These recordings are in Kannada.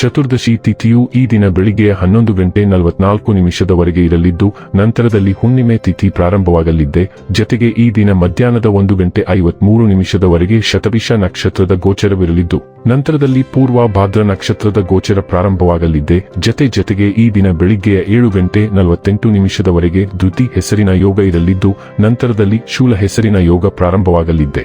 ಚತುರ್ದಶಿ ತಿಥಿಯು ಈ ದಿನ ಬೆಳಿಗ್ಗೆ ಹನ್ನೊಂದು ಗಂಟೆ ನಲವತ್ನಾಲ್ಕು ನಿಮಿಷದವರೆಗೆ ಇರಲಿದ್ದು, ನಂತರದಲ್ಲಿ ಹುಣ್ಣಿಮೆ ತಿಥಿ ಪ್ರಾರಂಭವಾಗಲಿದ್ದೆ. ಜತೆಗೆ ಈ ದಿನ ಮಧ್ಯಾಹ್ನದ ಒಂದು ಗಂಟೆ ಐವತ್ಮೂರು ನಿಮಿಷದವರೆಗೆ ಶತಭಿಷ ನಕ್ಷತ್ರದ ಗೋಚರವಿರಲಿದ್ದು, ನಂತರದಲ್ಲಿ ಪೂರ್ವ ಭಾದ್ರ ನಕ್ಷತ್ರದ ಗೋಚರ ಪ್ರಾರಂಭವಾಗಲಿದ್ದೆ. ಜತೆ ಜತೆಗೆ ಈ ದಿನ ಬೆಳಿಗ್ಗೆಯ ಏಳು ಗಂಟೆ ನಲವತ್ತೆಂಟು ನಿಮಿಷದವರೆಗೆ ಧೃತಿ ಹೆಸರಿನ ಯೋಗ ಇರಲಿದ್ದು, ನಂತರದಲ್ಲಿ ಶೂಲ ಹೆಸರಿನ ಯೋಗ ಪ್ರಾರಂಭವಾಗಲಿದ್ದೆ.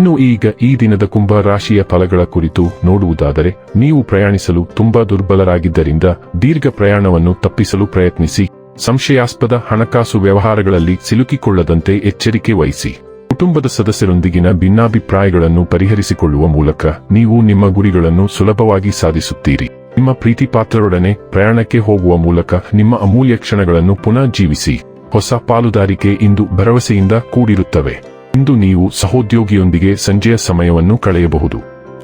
ಇನ್ನು ಈಗ ಈ ದಿನದ ಕುಂಭ ರಾಶಿಯ ಫಲಗಳ ಕುರಿತು ನೋಡುವುದಾದರೆ, ನೀವು ಪ್ರಯಾಣಿಸಲು ತುಂಬಾ ದುರ್ಬಲರಾಗಿದ್ದರಿಂದ ದೀರ್ಘ ಪ್ರಯಾಣವನ್ನು ತಪ್ಪಿಸಲು ಪ್ರಯತ್ನಿಸಿ. ಸಂಶಯಾಸ್ಪದ ಹಣಕಾಸು ವ್ಯವಹಾರಗಳಲ್ಲಿ ಸಿಲುಕಿಕೊಳ್ಳದಂತೆ ಎಚ್ಚರಿಕೆ ವಹಿಸಿ. ಕುಟುಂಬದ ಸದಸ್ಯರೊಂದಿಗಿನ ಭಿನ್ನಾಭಿಪ್ರಾಯಗಳನ್ನು ಪರಿಹರಿಸಿಕೊಳ್ಳುವ ಮೂಲಕ ನೀವು ನಿಮ್ಮ ಗುರಿಗಳನ್ನು ಸುಲಭವಾಗಿ ಸಾಧಿಸುತ್ತೀರಿ. ನಿಮ್ಮ ಪ್ರೀತಿ ಪಾತ್ರರೊಡನೆ ಪ್ರಯಾಣಕ್ಕೆ ಹೋಗುವ ಮೂಲಕ ನಿಮ್ಮ ಅಮೂಲ್ಯ ಕ್ಷಣಗಳನ್ನು ಪುನಃ ಜೀವಿಸಿ ಹೊಸ ಪಾಲುದಾರಿಕೆ ಇಂದು ಭರವಸೆಯಿಂದ ಕೂಡಿರುತ್ತವೆ. ಇಂದು ನೀವು ಸಹೋದ್ಯೋಗಿಯೊಂದಿಗೆ ಸಂಜೆಯ ಸಮಯವನ್ನು ಕಳೆಯಬಹುದು.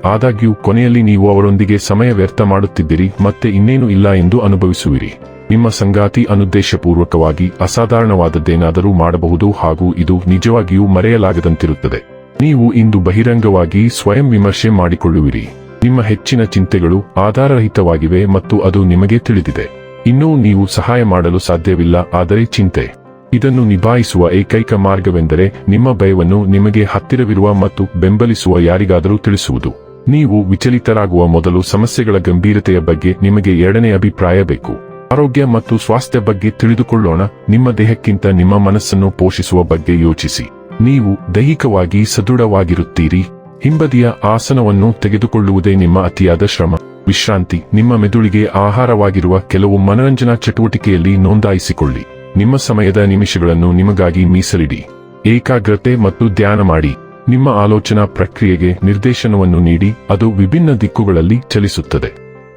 ಆದಾಗ್ಯೂ, ಕೊನೆಯಲ್ಲಿ ನೀವು ಅವರೊಂದಿಗೆ ಸಮಯ ವ್ಯರ್ಥ ಮಾಡುತ್ತಿದ್ದೀರಿ ಮತ್ತೆ ಇನ್ನೇನು ಇಲ್ಲ ಎಂದು ಅನುಭವಿಸುವಿರಿ. ನಿಮ್ಮ ಸಂಗಾತಿ ಅನುದ್ದೇಶಪೂರ್ವಕವಾಗಿ ಅಸಾಧಾರಣವಾದದ್ದೇನಾದರೂ ಮಾಡಬಹುದು ಹಾಗೂ ಇದು ನಿಜವಾಗಿಯೂ ಮರೆಯಲಾಗದಂತಿರುತ್ತದೆ. ನೀವು ಇಂದು ಬಹಿರಂಗವಾಗಿ ಸ್ವಯಂ ವಿಮರ್ಶೆ ಮಾಡಿಕೊಳ್ಳುವಿರಿ. ನಿಮ್ಮ ಹೆಚ್ಚಿನ ಚಿಂತೆಗಳು ಆಧಾರರಹಿತವಾಗಿವೆ ಮತ್ತು ಅದು ನಿಮಗೆ ತಿಳಿದಿದೆ. ಇನ್ನೂ ನೀವು ಸಹಾಯ ಮಾಡಲು ಸಾಧ್ಯವಿಲ್ಲ, ಆದರೆ ಚಿಂತೆ. ಇದನ್ನು ನಿಭಾಯಿಸುವ ಏಕೈಕ ಮಾರ್ಗವೆಂದರೆ ನಿಮ್ಮ ಭಯವನ್ನು ನಿಮಗೆ ಹತ್ತಿರವಿರುವ ಮತ್ತು ಬೆಂಬಲಿಸುವ ಯಾರಿಗಾದರೂ ತಿಳಿಸುವುದು. ನೀವು ವಿಚಲಿತರಾಗುವ ಮೊದಲು ಸಮಸ್ಯೆಗಳ ಗಂಭೀರತೆಯ ಬಗ್ಗೆ ನಿಮಗೆ ಎರಡನೇ ಅಭಿಪ್ರಾಯ ಬೇಕು. ಆರೋಗ್ಯ ಮತ್ತು ಸ್ವಾಸ್ಥ್ಯ ಬಗ್ಗೆ ತಿಳಿದುಕೊಳ್ಳೋಣ, ನಿಮ್ಮ ದೇಹಕ್ಕಿಂತ ನಿಮ್ಮ ಮನಸ್ಸನ್ನು ಪೋಷಿಸುವ ಬಗ್ಗೆ ಯೋಚಿಸಿ. ನೀವು ದೈಹಿಕವಾಗಿ ಸದೃಢವಾಗಿರುತ್ತೀರಿ. ಹಿಂಬದಿಯ ಆಸನವನ್ನು ತೆಗೆದುಕೊಳ್ಳುವುದೇ ನಿಮ್ಮ ಅತಿಯಾದ ಶ್ರಮ. ವಿಶ್ರಾಂತಿ, ನಿಮ್ಮ ಮೆದುಳಿಗೆ ಆಹಾರವಾಗಿರುವ ಕೆಲವು ಮನರಂಜನಾ ಚಟುವಟಿಕೆಯಲ್ಲಿ ನೋಂದಾಯಿಸಿಕೊಳ್ಳಿ. ನಿಮ್ಮ ಸಮಯದ ನಿಮಿಷಗಳನ್ನು ನಿಮಗಾಗಿ ಮೀಸಲಿಡಿ. ಏಕಾಗ್ರತೆ ಮತ್ತು ಧ್ಯಾನ ಮಾಡಿ. ನಿಮ್ಮ ಆಲೋಚನಾ ಪ್ರಕ್ರಿಯೆಗೆ ನಿರ್ದೇಶನವನ್ನು ನೀಡಿ, ಅದು ವಿಭಿನ್ನ ದಿಕ್ಕುಗಳಲ್ಲಿ ಚಲಿಸುತ್ತದೆ.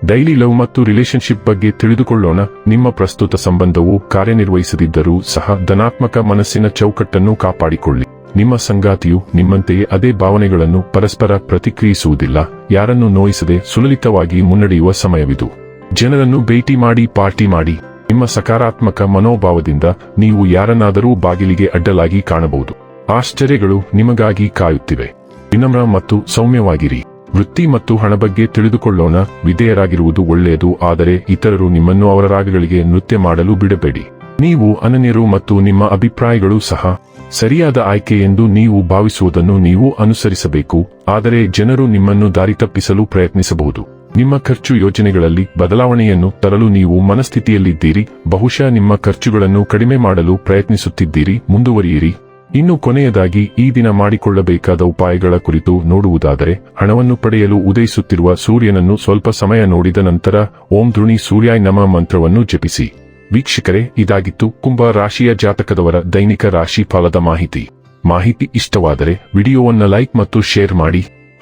ಡೈಲಿ ಲವ್ ಮತ್ತು ರಿಲೇಶನ್ಶಿಪ್ ಬಗ್ಗೆ ತಿಳಿದುಕೊಳ್ಳೋಣ. ನಿಮ್ಮ ಪ್ರಸ್ತುತ ಸಂಬಂಧವು ಕಾರ್ಯನಿರ್ವಹಿಸದಿದ್ದರೂ ಸಹ ಧನಾತ್ಮಕ ಮನಸ್ಸಿನ ಚೌಕಟ್ಟನ್ನು ಕಾಪಾಡಿಕೊಳ್ಳಿ. ನಿಮ್ಮ ಸಂಗಾತಿಯು ನಿಮ್ಮಂತೆಯೇ ಅದೇ ಭಾವನೆಗಳನ್ನು ಪರಸ್ಪರ ಪ್ರತಿಕ್ರಿಯಿಸುವುದಿಲ್ಲ. ಯಾರನ್ನು ನೋಯಿಸದೆ ಸುಲಲಿತವಾಗಿ ಮುನ್ನಡೆಯುವ ಸಮಯವಿದು. ಜನರನ್ನು ಭೇಟಿ ಮಾಡಿ, ಪಾರ್ಟಿ ಮಾಡಿ. ನಿಮ್ಮ ಸಕಾರಾತ್ಮಕ ಮನೋಭಾವದಿಂದ ನೀವು ಯಾರನ್ನಾದರೂ ಬಾಗಿಲಿಗೆ ಅಡ್ಡಲಾಗಿ ಕಾಣಬಹುದು. ಆಶ್ಚರ್ಯಗಳು ನಿಮಗಾಗಿ ಕಾಯುತ್ತಿವೆ. ವಿನಮ್ರ ಮತ್ತು ಸೌಮ್ಯವಾಗಿರಿ. ವೃತ್ತಿ ಮತ್ತು ಹಣ ಬಗ್ಗೆ ತಿಳಿದುಕೊಳ್ಳೋಣ. ವಿಧೇಯರಾಗಿರುವುದು ಒಳ್ಳೆಯದು, ಆದರೆ ಇತರರು ನಿಮ್ಮನ್ನು ಅವರ ರಾಗಗಳಿಗೆ ನೃತ್ಯ ಮಾಡಲು ಬಿಡಬೇಡಿ. ನೀವು ಅನನ್ಯರು ಮತ್ತು ನಿಮ್ಮ ಅಭಿಪ್ರಾಯಗಳು ಸಹ ಸರಿಯಾದ ಆಯ್ಕೆ ಎಂದು ನೀವು ಭಾವಿಸುವುದನ್ನು ನೀವು ಅನುಸರಿಸಬೇಕು, ಆದರೆ ಜನರು ನಿಮ್ಮನ್ನು ದಾರಿ ತಪ್ಪಿಸಲು ಪ್ರಯತ್ನಿಸಬಹುದು. ನಿಮ್ಮ ಖರ್ಚು ಯೋಜನೆಗಳಲ್ಲಿ ಬದಲಾವಣೆಯನ್ನು ತರಲು ನೀವು ಮನಸ್ಥಿತಿಯಲ್ಲಿದ್ದೀರಿ, ಬಹುಶಃ ನಿಮ್ಮ ಖರ್ಚುಗಳನ್ನು ಕಡಿಮೆ ಮಾಡಲು ಪ್ರಯತ್ನಿಸುತ್ತಿದ್ದೀರಿ, ಮುಂದುವರಿಯಿರಿ. ಇನ್ನು ಕೊನೆಯದಾಗಿ, ಈ ದಿನ ಮಾಡಿಕೊಳ್ಳಬೇಕಾದ ಉಪಾಯಗಳ ಕುರಿತು ನೋಡುವುದಾದರೆ, ಹಣವನ್ನು ಪಡೆಯಲು ಉದಯಿಸುತ್ತಿರುವ ಸೂರ್ಯನನ್ನು ಸ್ವಲ್ಪ ಸಮಯ ನೋಡಿದ ನಂತರ, ಓಂ ಧೃಣಿ ಸೂರ್ಯಾಯ್ ನಮ ಮಂತ್ರವನ್ನು ಜಪಿಸಿ. ವೀಕ್ಷಕರೇ, ಇದಾಗಿತ್ತು ಕುಂಭ ರಾಶಿಯ ಜಾತಕದವರ ದೈನಿಕ ರಾಶಿ ಫಲದ ಮಾಹಿತಿ. ಮಾಹಿತಿ ಇಷ್ಟವಾದರೆ, ವಿಡಿಯೋವನ್ನು ಲೈಕ್ ಮತ್ತು ಶೇರ್ ಮಾಡಿ.